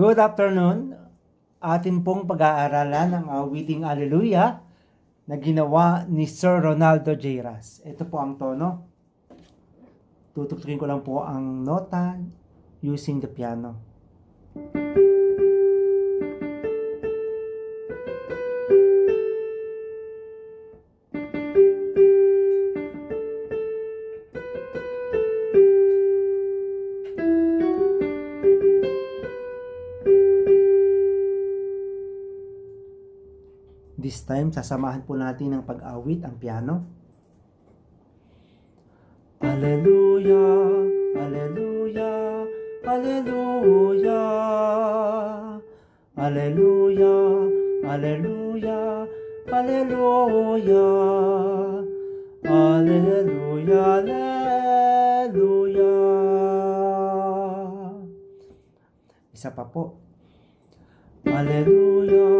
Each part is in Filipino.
Good afternoon. Atin pong pag-aaralan ang awiting Alleluia na ginawa ni Sir Ronaldo J. Ras. Ito po ang tono. Tututukin ko lang po ang nota using the piano. This time, sasamahan po natin ng pag-awit ang piano. Alleluia, Alleluia, Alleluia. Alleluia, Alleluia, Alleluia. Alleluia, Alleluia. Isa pa po. Alleluia,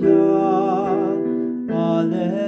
Alleluia, Alleluia. Alleluia,